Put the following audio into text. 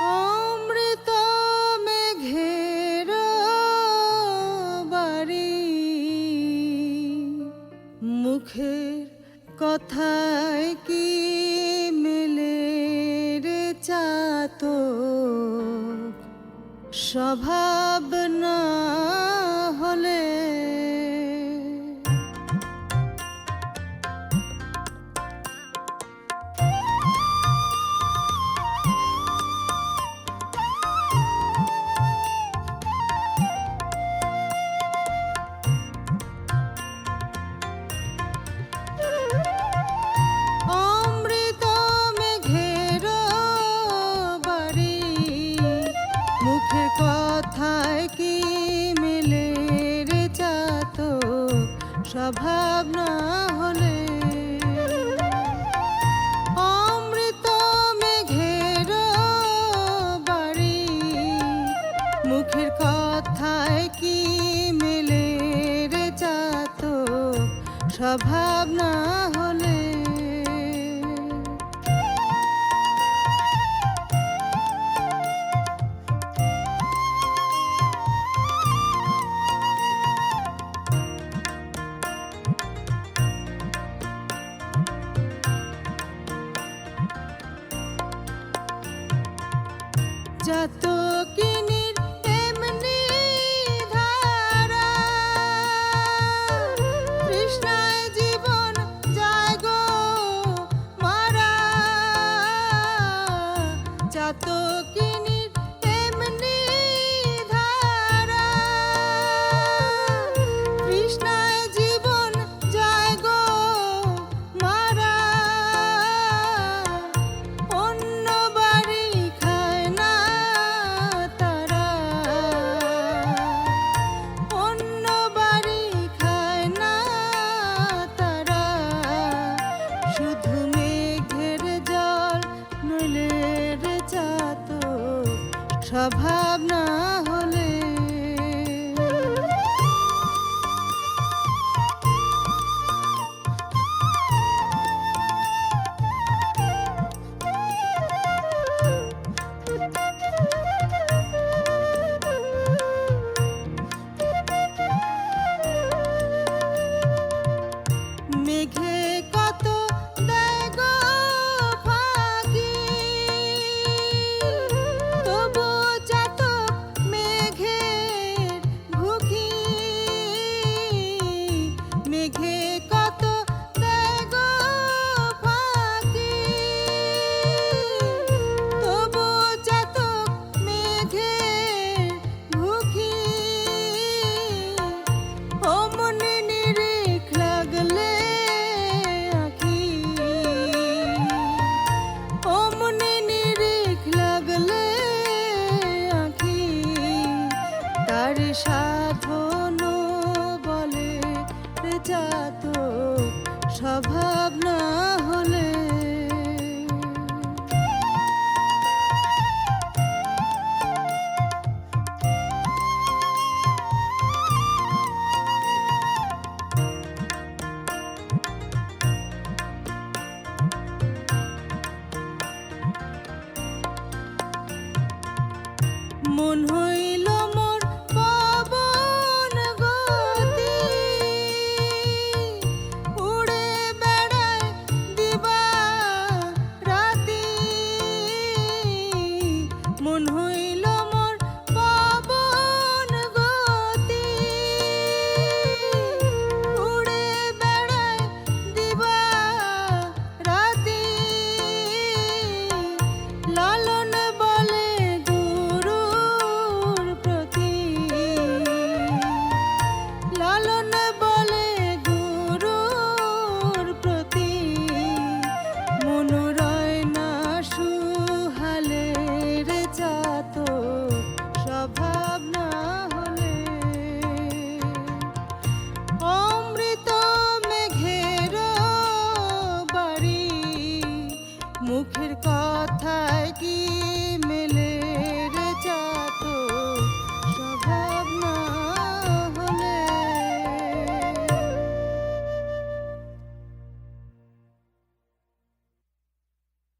অমৃত মেঘের বাড়ি। মুখের কথায় চাত স্বভাবনা স্বভাব না হলে অমৃত মেঘের বাড়ি মুখের কথায় কি মেলে রে চাত স্বভাব না হলে じ時に ভাই তার সাধন বলে যাত স্বভাব না হলে। মন